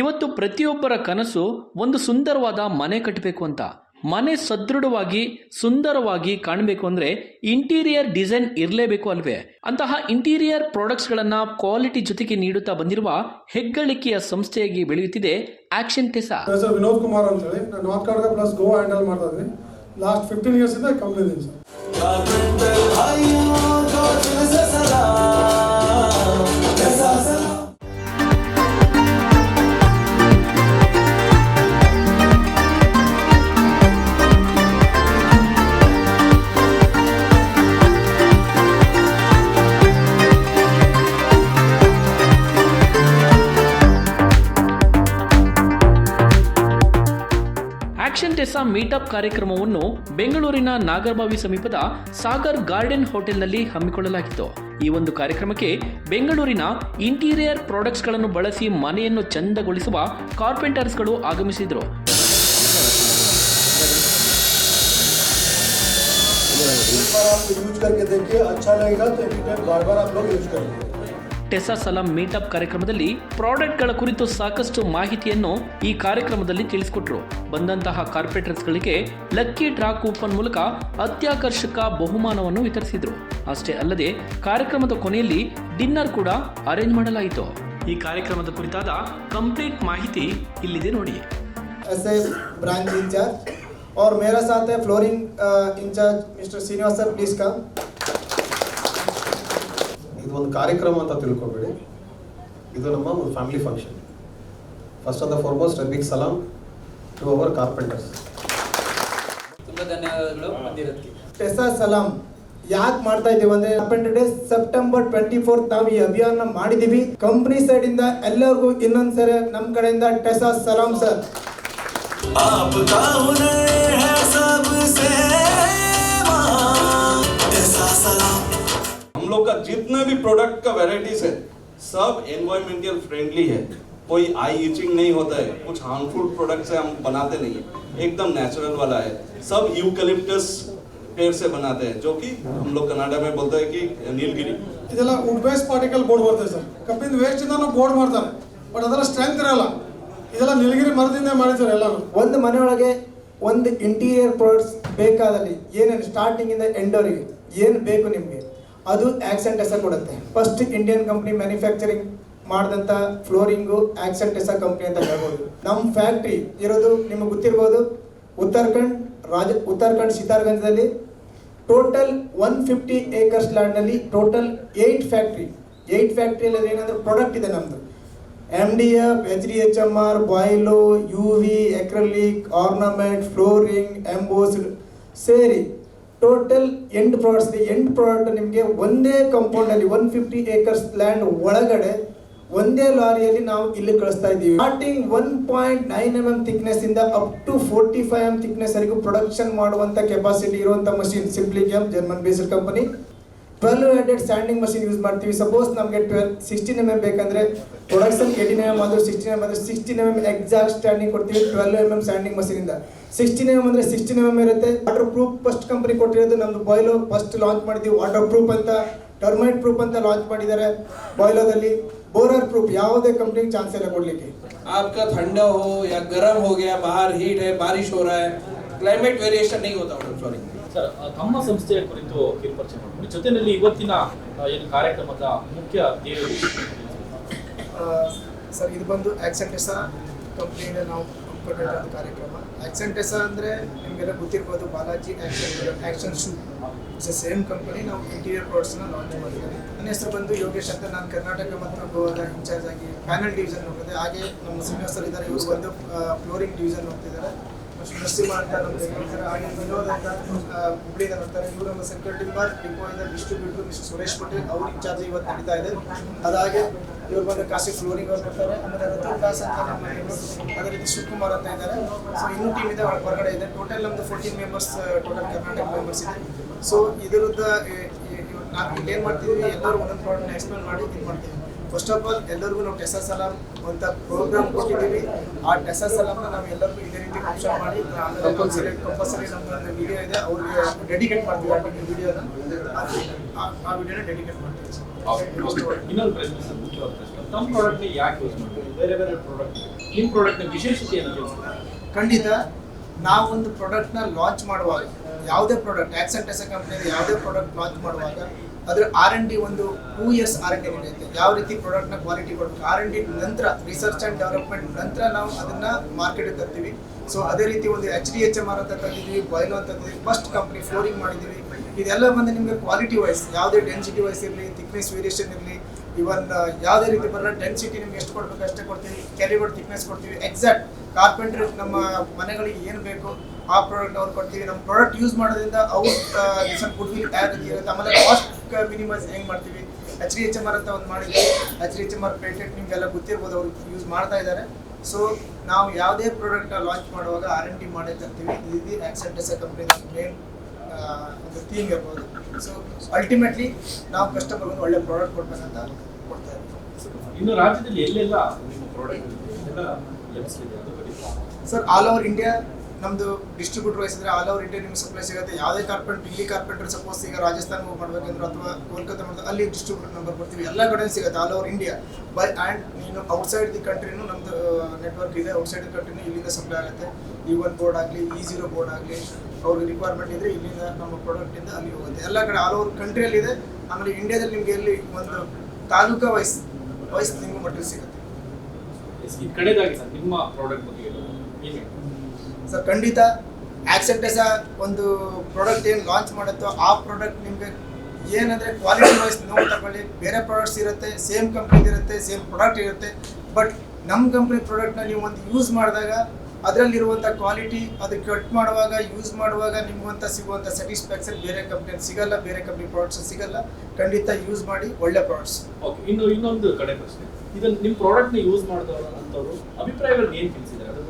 ಇವತ್ತು ಪ್ರತಿಯೊಬ್ಬರ ಕನಸು ಒಂದು ಸುಂದರವಾದ ಮನೆ ಕಟ್ಟಬೇಕು ಅಂತ. ಮನೆ ಸದೃಢವಾಗಿ ಸುಂದರವಾಗಿ ಕಾಣಬೇಕು ಅಂದರೆ ಇಂಟೀರಿಯರ್ ಡಿಸೈನ್ ಇರಲೇಬೇಕು ಅಲ್ವೇ? ಅಂತಹ ಇಂಟೀರಿಯರ್ ಪ್ರಾಡಕ್ಟ್ಸ್ಗಳನ್ನು ಕ್ವಾಲಿಟಿ ಜೊತೆಗೆ ನೀಡುತ್ತಾ ಬಂದಿರುವ ಹೆಗ್ಗಳಿಕೆಯ ಸಂಸ್ಥೆಯಾಗಿ ಬೆಳೆಯುತ್ತಿದೆ ಆಕ್ಷನ್ ಟೆಸಾ. ವಿನೋದ್ ಕುಮಾರ್ ಅಂತ ಹೇಳಿ. ನಾನು north Karnataka plus go handle ಮಾಡ್ತಾ ಇದ್ದೀನಿ. ಲಾಸ್ಟ್ ಫಿಫ್ಟೀನ್ ಇಯರ್ಸ್ ಇಂದ ಕಂಪ್ನಿ ಇದ್ದೀನಿ ಸರ್ ಆಕ್ಷನ್ ಟೆಸಾ ಮೀಟಪ್ ಕಾರ್ಯಕ್ರಮವನ್ನು ಬೆಂಗಳೂರಿನ ನಾಗರಬಾವಿ ಸಮೀಪದ ಸಾಗರ್ ಗಾರ್ಡನ್ ಹೋಟೆಲ್ನಲ್ಲಿ ಹಮ್ಮಿಕೊಳ್ಳಲಾಗಿತ್ತು ಈ ಒಂದು ಕಾರ್ಯಕ್ರಮಕ್ಕೆ ಬೆಂಗಳೂರಿನ ಇಂಟೀರಿಯರ್ ಪ್ರಾಡಕ್ಟ್ಸ್ಗಳನ್ನು ಬಳಸಿ ಮನೆಯನ್ನು ಚಂದಗೊಳಿಸುವ ಕಾರ್ಪೆಂಟರ್ಸ್ಗಳು ಆಗಮಿಸಿದರು एक बार आप यूज करके देखिए अच्छा लगेगा तो एनी बार बार आप लोग यूज करेंगे ಟೆಸಾ ಸಲಾಂ ಮೀಟಪ್ ಕಾರ್ಯಕ್ರಮದಲ್ಲಿ ಪ್ರಾಡಕ್ಟ್ಗಳ ಕುರಿತು ಸಾಕಷ್ಟು ಮಾಹಿತಿಯನ್ನು ಈ ಕಾರ್ಯಕ್ರಮದಲ್ಲಿ ತಿಳಿಸಿಕೊಟ್ರು ಬಂದಂತಹ ಕಾರ್ಪೊರೇಟರ್ಸ್ಗಳಿಗೆ ಲಕ್ಕಿ ಡ್ರಾ ಕೂಪನ್ ಮೂಲಕ ಅತ್ಯಾಕರ್ಷಕ ಬಹುಮಾನವನ್ನು ವಿತರಿಸಿದ್ರು ಅಷ್ಟೇ ಅಲ್ಲದೆ ಕಾರ್ಯಕ್ರಮದ ಕೊನೆಯಲ್ಲಿ ಡಿನ್ನರ್ ಕೂಡ ಅರೇಂಜ್ ಮಾಡಲಾಯಿತು ಈ ಕಾರ್ಯಕ್ರಮದ ಕುರಿತಾದ ಕಂಪ್ಲೀಟ್ ಮಾಹಿತಿ ಇಲ್ಲಿದೆ ನೋಡಿ ऐसे ब्रांच इंचार्ज और मेरा साथ है flooring incharge mister Srinivas sir please come ಇದು ಒಂದು ಕಾರ್ಯಕ್ರಮ ಅಂತ ತಿಳ್ಕೊಬೇಡಿ. ಇದು ನಮ್ಮ ಒಂದು family function first of the foremost big ಸಲಾಮ್ to our carpenters ತುಂಬ ಧನ್ಯವಾದಗಳು ಬಂದಿರೋದಕ್ಕೆ. ಟೆಸಾ ಸಲಾಂ ಯಾಕೆ ಮಾಡ್ತಾ ಇದ್ದೀವಿ ಅಂದ್ರೆ carpenter day September twenty fourth ನಾವು ಈ ಅಭಿಯಾನ ಮಾಡಿದೀವಿ ಕಂಪ್ನಿ ಸೈಡ್ ಇಂದ ಎಲ್ಲರಿಗೂ ಇನ್ನೊಂದ್ಸರಿ ನಮ್ಮ ಕಡೆಯಿಂದ ಟೆಸಾ ಸಲಾಂ ಸರ್. हम लोग का जितना भी प्रोडक्ट का वेराइटीज है सब एनवायरमेंटल फ्रेंडली है कोई आई इचिंग नहीं होता है कुछ हार्मफुल प्रोडक्ट से हम बनाते नहीं है एकदम नेचुरल वाला है सब यूकलिप्टस पेड़ से बनाते हैं जो कि हम लोग कनाडा में बोलते हैं कि नीलगिरी ಇದೆಲ್ಲ ವುಡ್ ಬೇಸ್ ಪಾರ್ಟಿಕಲ್ ಬೋರ್ಡ್ ಬರ್ತದೆ ಸರ್ ಕಬ್ಬಿನ ವೇಸ್ಟ್ ಇಂದ ಬೋರ್ಡ್ ಮಾಡ್ತಾರೆ ಬಟ್ ಅದೆಲ್ಲ ಸ್ಟ್ರೆಂತ್ ಇರಲ್ಲ ಇದೆಲ್ಲ ನೀಲಗಿರಿ ಮರದಿಂದ ಮಾಡಿದ್ದಾರೆ ಎಲ್ಲರೂ ಒಂದು ಮನೆಯೊಳಗೆ ಒಂದು ಇಂಟೀರಿಯರ್ ಪ್ರಾಡಕ್ಟ್ಸ್ ಬೇಕಾದಲ್ಲಿ ಏನೇನು ಸ್ಟಾರ್ಟಿಂಗ್ ಇಂದ ಎಂಡೋರಿಗೆ ಏನು ಬೇಕು ನಿಮಗೆ ಅದು ಆಕ್ಸೆಂಟ್ ಎಸ ಕೊಡುತ್ತೆ. ಫಸ್ಟ್ ಇಂಡಿಯನ್ ಕಂಪ್ನಿ ಮ್ಯಾನುಫ್ಯಾಕ್ಚರಿಂಗ್ ಮಾಡಿದಂಥ ಫ್ಲೋರಿಂಗು ಆಕ್ಸೆಂಟ್ ಎಸ ಕಂಪ್ನಿ ಅಂತ ಹೇಳ್ಬೋದು. ನಮ್ಮ ಫ್ಯಾಕ್ಟ್ರಿ ಇರೋದು ನಿಮಗೆ ಗೊತ್ತಿರ್ಬೋದು, ಉತ್ತರಾಖಂಡ್ ರಾಜ, ಉತ್ತರಾಖಂಡ್ ಸಿತಾರ್ಗಂಜ್ದಲ್ಲಿ ಟೋಟಲ್ ಒನ್ ಫಿಫ್ಟಿ ಏಕರ್ಸ್ ಲ್ಯಾಂಡ್ನಲ್ಲಿ ಟೋಟಲ್ ಏಯ್ಟ್ ಫ್ಯಾಕ್ಟ್ರಿ ಏಯ್ಟ್ ಫ್ಯಾಕ್ಟ್ರಿಯಲ್ಲಿ ಏನಂದ್ರೆ ಪ್ರಾಡಕ್ಟ್ ಇದೆ ನಮ್ಮದು M D F H D H M R ಬಾಯ್ಲೋ U V acrylic ornament flooring embossed ಸೇರಿ ಟೋಟಲ್ ಎಂಟು ಪ್ರಾಡಕ್ಟ್ಸ್ ಇದೆ ಎಂಟು ಪ್ರಾಡಕ್ಟ್ ನಿಮಗೆ ಒಂದೇ ಕಂಪೌಂಡಲ್ಲಿ ಒನ್ ಫಿಫ್ಟಿ ಏಕರ್ಸ್ ಲ್ಯಾಂಡ್ ಒಳಗಡೆ ಒಂದೇ ಲಾರಿಯಲ್ಲಿ ನಾವು ಇಲ್ಲಿ ಕಳಿಸ್ತಾ ಇದ್ದೀವಿ. Starting one point nine M M thickness ಇಂದ up to forty five M thickness ವರೆಗೂ ಪ್ರೊಡಕ್ಷನ್ ಮಾಡುವಂತ ಕೆಪಾಸಿಟಿ ಇರುವಂಥ machine simply M German based company twelve headed standing machine use ಮಾಡ್ತೀವಿ ಸಪೋಸ್ ನಮಗೆ ಟ್ವೆಲ್ ಸಿಕ್ಸ್ಟೀನ್ ಎಮ್ ಎಮ್ ಬೇಕಂದ್ರೆ production eighteen M M ಆದರೂ sixteen M ಅಂದರೆ sixteen M M exact standing ಕೊಡ್ತೀವಿ twelve M M standing ಮಷೀನಿಂದ sixteen M M ಅಂದರೆ sixteen M M ಇರುತ್ತೆ water proof first company ಕೊಟ್ಟಿರೋದು ನಮ್ದು ಬಾಯ್ಲೋ ಫಸ್ಟ್ ಲಾಂಚ್ ಮಾಡಿದ್ದೀವಿ ವಾಟರ್ ಪ್ರೂಫ್ ಅಂತ ಟರ್ಮೈಟ್ ಪ್ರೂಫ್ ಅಂತ ಲಾಂಚ್ ಮಾಡಿದ್ದಾರೆ ಬಾಯ್ಲೋದಲ್ಲಿ ಬೋರರ್ ಪ್ರೂಫ್ ಯಾವುದೇ ಕಂಪ್ನಿಗೆ ಚಾನ್ಸ್ ಇಲ್ಲ ಕೊಡಲಿಕ್ಕೆ आपका ठंडा हो या गर्म हो गया बाहर हीट है बारिश हो रहा है क्लाइमेट वेरिएशन नहीं होता सॉरी ಸರ್ ತಮ್ಮ ಸಂಸ್ಥೆಯ ಕುರಿತು ಕಿರುಪರಿಚಯ ಮಾಡ್ಕೊಂಡು ಜೊತೆಯಲ್ಲಿ ಇವತ್ತಿನ ಏನು ಕಾರ್ಯಕ್ರಮದ ಮುಖ್ಯ ಧ್ಯೇಯ ಸರ್, ಇದು ಬಂದು ಆಕ್ಸೆಂಟೆಸ ಕಂಪ್ನಿಯಿಂದ ನಾವು ಹಮ್ಮಿಕೊಂಡಿರೋದು ಕಾರ್ಯಕ್ರಮ. ಆಕ್ಸೆಂಟೆಸ ಅಂದರೆ ನಿಮಗೆಲ್ಲ ಗೊತ್ತಿರ್ಬೋದು, Balaji action action shoe. It's same company ನಾವು ಇಂಟೀರಿಯರ್ ಪ್ರಾಡಕ್ಟ್ಸ್ನ ಲಾಂಚ್ ಮಾಡಿದ್ದೀವಿ. ನನ್ನ ಹೆಸರು ಬಂದು ಯೋಗೇಶ್ ಅಂತ. ನಾನು ಕರ್ನಾಟಕ ಮತ್ತು ಗೋವಾದ ಇನ್ಚಾರ್ಜ್ ಆಗಿ ಪ್ಯಾನಲ್ ಡಿವಿಷನ್ ಹೋಗ್ತದೆ ಹಾಗೆ ನಮ್ಮ ಸೀನಿಯರ್ ಸರ್ ಇದ್ದಾರೆ ಇವರು ಬಂದು ಫ್ಲೋರಿಂಗ್ ಡಿವಿಷನ್ ಮಿಸ್ಟರ್ ನರಸಿಂಹ ಅಂತ ನಮ್ಮ ಹಾಗೆ ವಿನೋದ್ ಅಂತ ಇವರು ನಮ್ಮ ಸೆಕ್ಯೂರಿಟಿ ಬಾರ್ ಡಿಪೋ ಇಂದ ಡಿಸ್ಟ್ರಿಬ್ಯೂಟರ್ ಮಿಸ್ಟರ್ ಸುರೇಶ್ ಪಟೇಲ್ ಅವ್ರ ಇನ್ಚಾರ್ಜ್ ಇವತ್ತು ನಡೀತಾ ಇದೆ ಅದಾಗೆ ಇವ್ರು ಬಂದು ಕಾಸಿ ಫ್ಲೋರಿಂಗ್ ಅವ್ರು ಬರ್ತಾರೆ ಆಮೇಲೆ ರತನ್ ದಾಸ್ ಅಂತ ನಮ್ಮ ಅದೇ ರೀತಿ ಶಿವಕುಮಾರ್ ಅಂತ ಇದ್ದಾರೆ ಸೊ ಇನ್ನೂ ಟೀಮ್ ಇದೆ ಹೊರಗಡೆ ಇದೆ ಟೋಟಲ್ ನಮ್ದು fourteen members total Karnataka members ಇದೆ ಸೊ ಇದರದ್ದು ನಾವು ಏನ್ ಮಾಡ್ತೀವಿ ಎಲ್ಲರೂ ಒಂದೊಂದು ಪ್ರಾಡಕ್ಟ್ನ ಎಕ್ಸ್ಪ್ಲೇನ್ ಮಾಡಿ, ಇದು ಮಾಡ್ತೀವಿ. ಫಸ್ಟ್ ಆಫ್ ಆಲ್ ಎಲ್ಲರಿಗೂ ನಾವು ಟೆಸಾ ಸಲಾಮ್ ಅಂತ ಪ್ರೋಗ್ರಾಮ್ ಕೊಟ್ಟಿದ್ದೀವಿ. ಆ ಟೆಸಾ ಸಲಾಮ್ನ ನಾವು ಎಲ್ಲರಿಗೂ ಇದೇ ರೀತಿ ಅಂಶ ಮಾಡಿ ಕಂಪಲ್ಸರಿ ಕಂಪಲ್ಸರಿ ನಮ್ಮ ವಿಡಿಯೋ ಇದೆ. ಅವ್ರಿಗೆ ಡೆಡಿಕೇಟ್ ಮಾಡ್ತೀವಿ ಆ ವಿಡಿಯೋನ ಆ ವಿಡಿಯೋನ ಡೆಡಿಕೇಟ್ ಮಾಡ್ತೀವಿ. ಇನ್ನೊಂದು ಪ್ರಶ್ನೆ ಸರ್ ಮುಖ್ಯವಾದ ಪ್ರಶ್ನೆ. ತಮ್ಮ ಪ್ರಾಡಕ್ಟ್ ಯಾಕೆ ಯೂಸ್ ಮಾಡ್ತೀವಿ ಬೇರೆ ಬೇರೆ ಪ್ರಾಡಕ್ಟ್ ನಿಮ್ಮ ಪ್ರಾಡಕ್ಟ್ನ ವಿಶೇಷತೆ ಏನು ಖಂಡಿತ ನಾವೊಂದು ಪ್ರಾಡಕ್ಟ್ನ ಲಾಂಚ್ ಮಾಡುವಾಗ ಯಾವುದೇ ಪ್ರಾಡಕ್ಟ್ ಆಕ್ಸೆಂಟ್ ಎಸ್ ಕಂಪ್ನಿಯಲ್ಲಿ ಯಾವುದೇ ಪ್ರಾಡಕ್ಟ್ ಲಾಂಚ್ ಮಾಡುವಾಗ ಅದರ ಆರ್ ಎನ್ ಡಿ ಒಂದು two years R N D ನಡೆಯುತ್ತೆ. ಯಾವ ರೀತಿ ಪ್ರಾಡಕ್ಟ್ನ ಕ್ವಾಲಿಟಿ ಕೊಡಬೇಕು ಆರ್ ಎನ್ ಡಿ ನಂತರ ರಿಸರ್ಚ್ ಆ್ಯಂಡ್ ಡೆವಲಪ್ಮೆಂಟ್ ನಂತರ ನಾವು ಅದನ್ನು ಮಾರ್ಕೆಟ್ ತರ್ತೀವಿ. ಸೊ ಅದೇ ರೀತಿ ಒಂದು H D H M R ಅಂತ ತಂದಿದ್ದೀವಿ ಬಾಯ್ಲೋ ಅಂತ ತಂದಿದ್ದೀವಿ ಫಸ್ಟ್ ಕಂಪ್ನಿ ಫ್ಲೋರಿಂಗ್ ಮಾಡಿದ್ದೀವಿ. ಇದೆಲ್ಲ ಬಂದು ನಿಮಗೆ ಕ್ವಾಲಿಟಿ ವೈಸ್ ಯಾವುದೇ ಡೆನ್ಸಿಟಿ ವೈಸ್ ಇರಲಿ ಥಿಕ್ನೆಸ್ ವೇರಿಯೇಷನ್ ಇರಲಿ ಇವನ್ ಯಾವುದೇ ರೀತಿ ಬರೋಲ್ಲ ಡೆನ್ಸಿಟಿ ನಿಮ್ಗೆ ಎಷ್ಟು ಕೊಡ್ಬೇಕು ಅಷ್ಟೇ ಕೊಡ್ತೀವಿ ಕ್ಯಾಲಿಬರ್ ಥಿಕ್ನೆಸ್ ಕೊಡ್ತೀವಿ. ಎಕ್ಸಾಕ್ಟ್ ಕಾರ್ಪೆಂಟ್ರಿ ನಮ್ಮ ಮನೆಗಳಿಗೆ ಏನು ಬೇಕು ಆ ಪ್ರಾಡಕ್ಟ್ ಅವ್ರು ಕೊಡ್ತೀವಿ. ನಮ್ಮ ಪ್ರಾಡಕ್ಟ್ ಯೂಸ್ ಮಾಡೋದ್ರಿಂದ ಅವ್ರ ಗುಡ್ ವಿಲ್ ಟ್ಯಾಗ್ ಇರುತ್ತೆ, ಆಮೇಲೆ ಕಾಸ್ಟ್ ಮಿನಿಮೈಸ್ ಹೆಂಗ್ ಮಾಡ್ತೀವಿ? H D H M R ಅಂತ ಒಂದು ಮಾಡಿದ್ವಿ. H D H M R patent ನಿಮಗೆಲ್ಲ ಗೊತ್ತಿರ್ಬೋದು ಅವರು ಯೂಸ್ ಮಾಡ್ತಾ ಇದ್ದಾರೆ ಸೊ ನಾವು ಯಾವುದೇ ಪ್ರಾಡಕ್ಟ್ ಲಾಂಚ್ ಮಾಡುವಾಗ ಆರ್ ಎನ್ ಟಿ ಮಾಡೇ ತರ್ತೀವಿ. ಇದು ಆಕ್ಸೆಂಟೆಸ್ ಕಂಪ್ನಿ ಮೇನ್ ಒಂದು ಥೀಮ್ ಇರ್ಬೋದು. ಸೊ ಅಲ್ಟಿಮೇಟ್ಲಿ ನಾವು ಕಸ್ಟಮರ್ ಒಂದು ಒಳ್ಳೆ ಪ್ರಾಡಕ್ಟ್ ಕೊಡ್ಬೇಕಂತ ಕೊಡ್ತಾ ಇದ್ದೀವಿ ಇನ್ನು ರಾಜ್ಯದಲ್ಲಿ ಎಲ್ಲೆಲ್ಲ ನಿಮ್ಮ product sir all over India ನಮ್ದು ಡಿಸ್ಟ್ರಿಬ್ಯೂಟರ್ ವೈಸ್ ಇದ್ರೆ ಆಲ್ ಓವರ್ ಇಂಡಿಯಾ ನಿಮ್ಗೆ ಸಪ್ಲೈ ಸಿಗುತ್ತೆ. ಯಾವುದೇ ಕಾರ್ಪೆಂಟ್ ಇಲ್ಲಿ ಕಾರ್ಪೆಂಟರ್ ಸಪೋಸ್ ಈಗ ರಾಜಸ್ಥಾನ ಹೋಗಿ ಮಾಡ್ಬೇಕಂದ್ರೆ ಅಥವಾ ಕೋಲ್ಕತ್ತಾ ಮಾಡಿದ್ರೆ ಅಲ್ಲಿ ಡಿಸ್ಟ್ರಿಬ್ಯೂಟರ್ ನಂಬರ್ ಕೊಡ್ತೀವಿ. ಎಲ್ಲ ಕಡೆ ಸಿಗುತ್ತೆ all over India by and ನೀನು ಔಟ್ಸೈಡ್ ದಿ ಕಂಟ್ರಿನೂ ನಮ್ಮದು ನೆಟ್ವರ್ಕ್ ಇದೆ. ಔಟ್ಸೈಡ್ ದಿ ಕಂಟ್ರಿನೂ ಇಲ್ಲಿಂದ ಸಪ್ಲೈ ಆಗುತ್ತೆ. ಈ ಒನ್ ಬೋರ್ಡ್ ಆಗಲಿ ಇ ಜೀರೋ ಬೋರ್ಡ್ ಆಗಲಿ, ಅವ್ರಿಗೆ ರಿಕ್ವೈರ್ಮೆಂಟ್ ಇದ್ರೆ ಇಲ್ಲಿಂದ ನಮ್ಮ ಪ್ರಾಡಕ್ಟಿಂದ ಅಲ್ಲಿ ಹೋಗುತ್ತೆ. ಎಲ್ಲ ಕಡೆ ಆಲ್ ಓವರ್ ಕಂಟ್ರಿಯಲ್ಲಿ ಇದೆ. ಆಮೇಲೆ ಇಂಡಿಯಾದಲ್ಲಿ ನಿಮಗೆ ಎಲ್ಲಿ ಒಂದು ತಾಲೂಕಾ ವೈಸ್ ವೈಸ್ ನಿಮ್ಗೆ ಮಟೀರಿಯಲ್ ಸಿಗುತ್ತೆ. ಕಡೆದಾಗಿ ಸರ್, ನಿಮ್ಮ ಪ್ರಾಡಕ್ಟ್ ಬಗ್ಗೆ ಹೇಳೋದು ಖಂಡಿತ ಖಂಡಿತ ಆಕ್ಸೆಂಟೆಸ ಒಂದು ಪ್ರಾಡಕ್ಟ್ ಏನು ಲಾಂಚ್ ಮಾಡುತ್ತೋ ಆ ಪ್ರಾಡಕ್ಟ್ ನಿಮಗೆ ಏನಂದರೆ ಕ್ವಾಲಿಟಿ ವೈಸ್ ನೋಡಿ ತಗೊಳ್ಳಿ. ಬೇರೆ ಪ್ರಾಡಕ್ಟ್ಸ್ ಇರುತ್ತೆ ಸೇಮ್ ಕಂಪ್ನಿದು ಇರುತ್ತೆ ಸೇಮ್ ಪ್ರಾಡಕ್ಟ್ ಇರುತ್ತೆ. ಬಟ್ ನಮ್ಮ ಕಂಪ್ನಿ ಪ್ರಾಡಕ್ಟ್ನ ನೀವು ಒಂದು ಯೂಸ್ ಮಾಡಿದಾಗ ಅದರಲ್ಲಿರುವಂಥ ಕ್ವಾಲಿಟಿ ಅದು ಕಟ್ ಮಾಡುವಾಗ ಯೂಸ್ ಮಾಡುವಾಗ ನಿಮಗಂತ ಸಿಗುವಂಥ ಸ್ಯಾಟಿಸ್ಫ್ಯಾಕ್ಷನ್ ಬೇರೆ ಕಂಪ್ನಿ ಸಿಗಲ್ಲ, ಬೇರೆ ಕಂಪ್ನಿ ಪ್ರಾಡಕ್ಟ್ಸ್ ಸಿಗಲ್ಲ. ಖಂಡಿತ ಯೂಸ್ ಮಾಡಿ, ಒಳ್ಳೆ ಪ್ರಾಡಕ್ಟ್ಸ್ ಓಕೆ ಇನ್ನು ಇನ್ನೊಂದು ಕಡೆ ಪ್ರಶ್ನೆ. ಇದನ್ನು ನಿಮ್ಮ ಪ್ರಾಡಕ್ಟ್ನ ಯೂಸ್ ಮಾಡಿದವರು ಅಂತವರು ಅಭಿಪ್ರಾಯಗಳನ್ನ ಏನು ತಿಳಿಸಿದ್ದಾರೆ?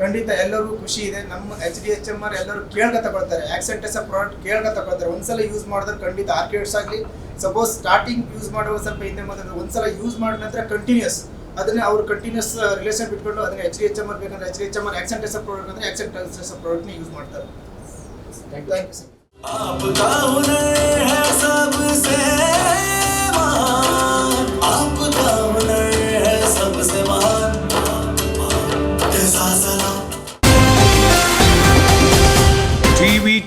ಖಂಡಿತ ಎಲ್ಲರಿಗೂ ಖುಷಿ ಇದೆ. ನಮ್ಮ H D H M R ಎಲ್ಲರೂ ಕೇಳ್ಕ ತಗೊಳ್ತಾರೆ. ಆಕ್ಸೆಂಟೆಸ್ ಪ್ರಾಡಕ್ಟ್ ಕೇಳ್ಕ ತಗೊಳ್ತಾರೆ. ಒಂದ್ಸಲ ಯೂಸ್ ಮಾಡಿದ್ರೆ ಖಂಡಿತ ಆರ್ಕಿಡ್ಸ್ ಆಗಲಿ ಸಪೋಸ್ ಸ್ಟಾರ್ಟಿಂಗ್ ಯೂಸ್ ಮಾಡುವ ಸ್ವಲ್ಪ ಹಿಂದೆ ಮಾತಾಡಿದ್ರೆ ಒಂದ್ಸಲ ಯೂಸ್ ಮಾಡಿದ ನಂತರ ಕಂಟಿನ್ಯೂಸ್ ಅದನ್ನೇ ಅವ್ರು ಕಂಟಿನ್ಯೂಸ್ ರಿಲೇಷನ್ ಬಿಟ್ಕೊಂಡು ಅದನ್ನ H D H M R ಬೇಕಂದ್ರೆ H D H M R ಆಕ್ಸೆಂಟೆಸ್ product ಅಂದ್ರೆ ಆಕ್ಸೆಂಟೆಸ್ ಪ್ರಾಡಕ್ಟ್ನ ಯೂಸ್ ಮಾಡ್ತಾರೆ. Thank you sir